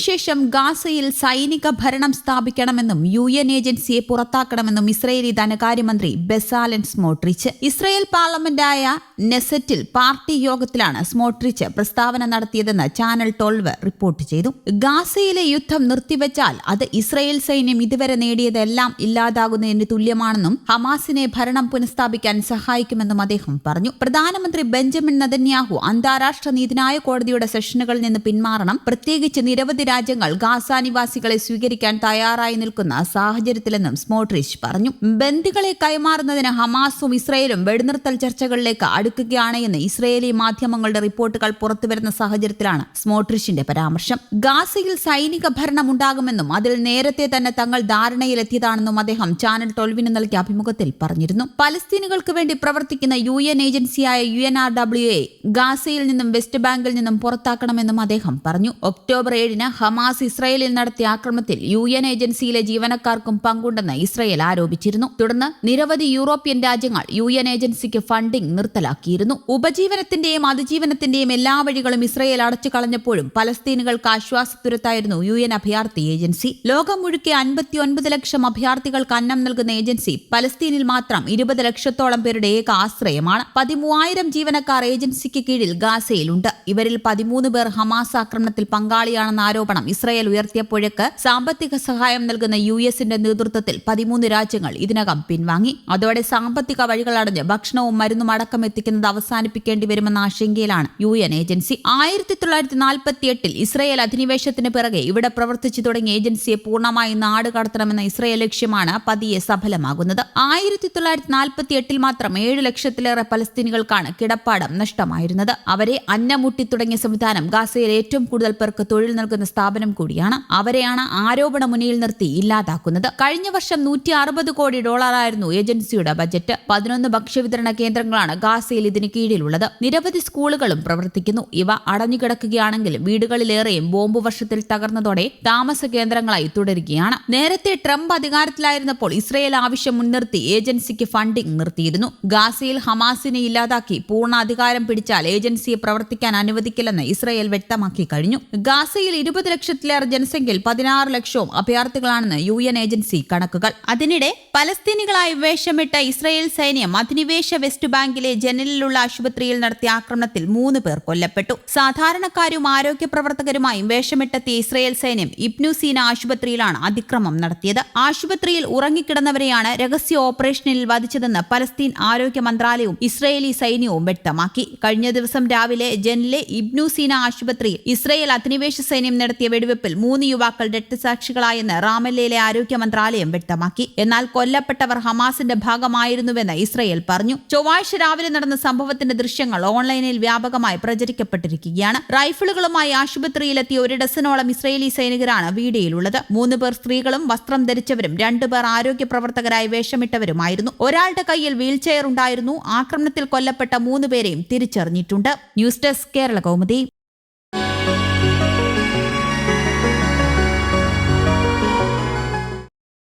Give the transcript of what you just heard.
ഇതിനുശേഷം ഗാസയിൽ സൈനിക ഭരണം സ്ഥാപിക്കണമെന്നും യു എൻ ഏജൻസിയെ പുറത്താക്കണമെന്നും ഇസ്രയേലി ധനകാര്യമന്ത്രി ബെസാലൻ സ്മോട്രിച്ച്. ഇസ്രയേൽ പാർലമെന്റായ നെസറ്റിൽ പാർട്ടി യോഗത്തിലാണ് സ്മോട്രിച്ച് പ്രസ്താവന നടത്തിയതെന്ന് ചാനൽ ട്വൽവ് റിപ്പോർട്ട് ചെയ്തു. ഗാസയിലെ യുദ്ധം നിർത്തിവെച്ചാൽ അത് ഇസ്രയേൽ സൈന്യം ഇതുവരെ നേടിയതെല്ലാം ഇല്ലാതാകുന്നതിന് തുല്യമാണെന്നും ഹമാസിനെ ഭരണം പുനഃസ്ഥാപിക്കാൻ സഹായിക്കുമെന്നും അദ്ദേഹം പറഞ്ഞു. പ്രധാനമന്ത്രി ബെഞ്ചമിൻ നദന്യാഹു അന്താരാഷ്ട്ര നീതിന്യായ കോടതിയുടെ സെഷനുകളിൽ നിന്ന് പിന്മാറണം. പ്രത്യേകിച്ച് നിരവധി രാജ്യങ്ങൾ ഗാസ നിവാസികളെ സ്വീകരിക്കാൻ തയ്യാറായി നിൽക്കുന്ന സാഹചര്യത്തിലെന്നും സ്മോട്രിച്ച് പറഞ്ഞു. ബന്ദികളെ കൈമാറുന്നതിന് ഹമാസും ഇസ്രയേലും വെടിനിർത്തൽ ചർച്ചകളിലേക്ക് അടുക്കുകയാണ് എന്ന് ഇസ്രയേലി മാധ്യമങ്ങളുടെ റിപ്പോർട്ടുകൾ പുറത്തുവരുന്ന സാഹചര്യത്തിലാണ് സ്മോട്രിച്ചിന്റെ പരാമർശം. ഗാസയിൽ സൈനിക ഭരണം ഉണ്ടാകുമെന്നും അതിൽ നേരത്തെ തന്നെ തങ്ങൾ ധാരണയിലെത്തിയതാണെന്നും അദ്ദേഹം ചാനൽ ടൊൽവിന് നൽകിയ അഭിമുഖത്തിൽ പറഞ്ഞിരുന്നു. പലസ്തീനുകൾക്ക് വേണ്ടി പ്രവർത്തിക്കുന്ന യു എൻ ഏജൻസിയായ U N R W A ഗാസയിൽ നിന്നും വെസ്റ്റ് ബാങ്കിൽ നിന്നും പുറത്താക്കണമെന്നും അദ്ദേഹം പറഞ്ഞു. ഒക്ടോബർ ഏഴിന് ഹമാസ് ഇസ്രയേലിൽ നടത്തിയ ആക്രമണത്തിൽ യു എൻ ഏജൻസിയിലെ ജീവനക്കാർക്കും പങ്കുണ്ടെന്ന് ഇസ്രയേൽ ആരോപിച്ചിരുന്നു. തുടർന്ന് നിരവധി യൂറോപ്യൻ രാജ്യങ്ങൾ യു എൻ ഏജൻസിക്ക് ഫണ്ടിംഗ് നിർത്തലാക്കിയിരുന്നു. ഉപജീവനത്തിന്റെയും അതിജീവനത്തിന്റെയും എല്ലാ വഴികളും ഇസ്രയേൽ അടച്ചു കളഞ്ഞപ്പോഴും പലസ്തീനുകൾക്ക് ആശ്വാസത്തുരത്തായിരുന്നു യു എൻ അഭയാർത്ഥി ഏജൻസി. ലോകം മുഴുക്കെ അൻപത്തിയൊൻപത് ലക്ഷം അഭയാർത്ഥികൾക്ക് അന്നം നൽകുന്ന ഏജൻസി പലസ്തീനിൽ മാത്രം ഇരുപത് ലക്ഷത്തോളം പേരുടെ ഏക ആശ്രയമാണ്. പതിമൂവായിരം ജീവനക്കാർ ഏജൻസിക്ക് കീഴിൽ ഗാസയിലുണ്ട്. ഇവരിൽ പതിമൂന്ന് പേർ ഹമാസ് ആക്രമണത്തിൽ പങ്കാളിയാണെന്ന് ആരോപണം ഇസ്രായേൽ ഉയർത്തിയപ്പോഴേക്ക് സാമ്പത്തിക സഹായം നൽകുന്ന യു എസിന്റെ നേതൃത്വത്തിൽ പതിമൂന്ന് രാജ്യങ്ങൾ ഇതിനകം പിൻവാങ്ങി. അതോടെ സാമ്പത്തിക വഴികളടഞ്ഞ് ഭക്ഷണവും മരുന്നും അടക്കം എത്തിക്കുന്നത് അവസാനിപ്പിക്കേണ്ടി വരുമെന്ന ആശങ്കയിലാണ് യു എൻ ഏജൻസി. ആയിരത്തി തൊള്ളായിരത്തി നാൽപ്പത്തി എട്ടിൽ ഇസ്രായേൽ അധിനിവേശത്തിന് പിറകെ ഇവിടെ പ്രവർത്തിച്ചു തുടങ്ങിയ ഏജൻസിയെ പൂർണമായി നാട് കടത്തണമെന്ന ഇസ്രായേൽ ലക്ഷ്യമാണ് പതിയെ സഫലമാകുന്നത്. ആയിരത്തി തൊള്ളായിരത്തി നാൽപ്പത്തി എട്ടിൽ മാത്രം ഏഴ് ലക്ഷത്തിലേറെ പലസ്തീനികൾക്കാണ് കിടപ്പാടം നഷ്ടമായിരുന്നത്. അവരെ അന്നമുട്ടി തുടങ്ങിയ സംവിധാനം ഗാസയിൽ ഏറ്റവും കൂടുതൽ പേർക്ക് തൊഴിൽ നൽകുന്ന സ്ഥാപനം കൂടിയാണ്. അവരെയാണ് ആരോപണ മുന്നിൽ നിർത്തി ഇല്ലാതാക്കുന്നത്. കഴിഞ്ഞ വർഷം നൂറ്റി അറുപത് കോടി ഡോളറായിരുന്നു ഏജൻസിയുടെ ബജറ്റ്. പതിനൊന്ന് ഭക്ഷ്യവിതരണ കേന്ദ്രങ്ങളാണ് ഗാസയിൽ ഇതിന് കീഴിലുള്ളത്. നിരവധി സ്കൂളുകളും പ്രവർത്തിക്കുന്നു. ഇവ അടഞ്ഞുകിടക്കുകയാണെങ്കിൽ വീടുകളിലേറെയും ബോംബ് വർഷത്തിൽ തകർന്നതോടെ താമസ കേന്ദ്രങ്ങളായി തുടരുകയാണ്. നേരത്തെ ട്രംപ് അധികാരത്തിലായിരുന്നപ്പോൾ ഇസ്രയേൽ ആവശ്യം മുൻനിർത്തി ഏജൻസിക്ക് ഫണ്ടിംഗ് നിർത്തിയിരുന്നു. ഗാസയിൽ ഹമാസിനെ ഇല്ലാതാക്കി പൂർണ അധികാരം പിടിച്ചാൽ ഏജൻസിയെ പ്രവർത്തിക്കാൻ അനുവദിക്കില്ലെന്ന് ഇസ്രയേൽ വ്യക്തമാക്കി കഴിഞ്ഞു. ഗാസയിൽ ഇരുപത് ലക്ഷത്തിലേറെ ജനസംഖ്യയിൽ പതിനാറ് ലക്ഷവും അഭയാർത്ഥികളാണെന്ന് യു എൻ ഏജൻസി കണക്കുകൾ. അതിനിടെ പലസ്തീനികളായി വേഷമിട്ട ഇസ്രയേൽ സൈന്യം അധിനിവേശ വെസ്റ്റ് ബാങ്കിലെ ജനലിലുള്ള ആശുപത്രിയിൽ നടത്തിയ ആക്രമണത്തിൽ മൂന്ന് പേർ കൊല്ലപ്പെട്ടു. സാധാരണക്കാരും ആരോഗ്യ പ്രവർത്തകരുമായും വേഷമിട്ടെത്തിയ ഇസ്രയേൽ സൈന്യം ഇബ്നുസീന ആശുപത്രിയിലാണ് അതിക്രമം നടത്തിയത്. ആശുപത്രിയിൽ ഉറങ്ങിക്കിടന്നവരെയാണ് രഹസ്യ ഓപ്പറേഷനിൽ വധിച്ചതെന്ന് പലസ്തീൻ ആരോഗ്യ മന്ത്രാലയവും ഇസ്രയേലി സൈന്യവും വ്യക്തമാക്കി. കഴിഞ്ഞ ദിവസം രാവിലെ ജനിലെ ഇബ്നുസീന ആശുപത്രിയിൽ ഇസ്രയേൽ അധിനിവേശ സൈന്യം നടത്തിയ വെടിവെപ്പിൽ മൂന്ന് യുവാക്കൾ രക്തസാക്ഷികളായെന്ന് റാമല്ലയിലെ ആരോഗ്യ മന്ത്രാലയം വ്യക്തമാക്കി. എന്നാൽ കൊല്ലപ്പെട്ടവർ ഹമാസിന്റെ ഭാഗമായിരുന്നുവെന്ന് ഇസ്രയേൽ പറഞ്ഞു. ചൊവ്വാഴ്ച രാവിലെ നടന്ന സംഭവത്തിന്റെ ദൃശ്യങ്ങൾ ഓൺലൈനിൽ വ്യാപകമായി പ്രചരിക്കപ്പെട്ടിരിക്കുകയാണ്. റൈഫിളുകളുമായി ആശുപത്രിയിലെത്തിയ ഒരു ഡസനോളം ഇസ്രയേലി സൈനികരാണ് വീഡിയോയിലുള്ളത് മൂന്ന് പേർ സ്ത്രീകളും വസ്ത്രം ധരിച്ചവരും രണ്ടുപേർ ആരോഗ്യ പ്രവർത്തകരായി വേഷമിട്ടവരുമായിരുന്നു. ഒരാളുടെ കയ്യിൽ വീൽചെയർ ഉണ്ടായിരുന്നു. ആക്രമണത്തിൽ കൊല്ലപ്പെട്ട മൂന്ന് പേരെയും തിരിച്ചറിഞ്ഞിട്ടുണ്ട്. News desk Kerala Kaumudi.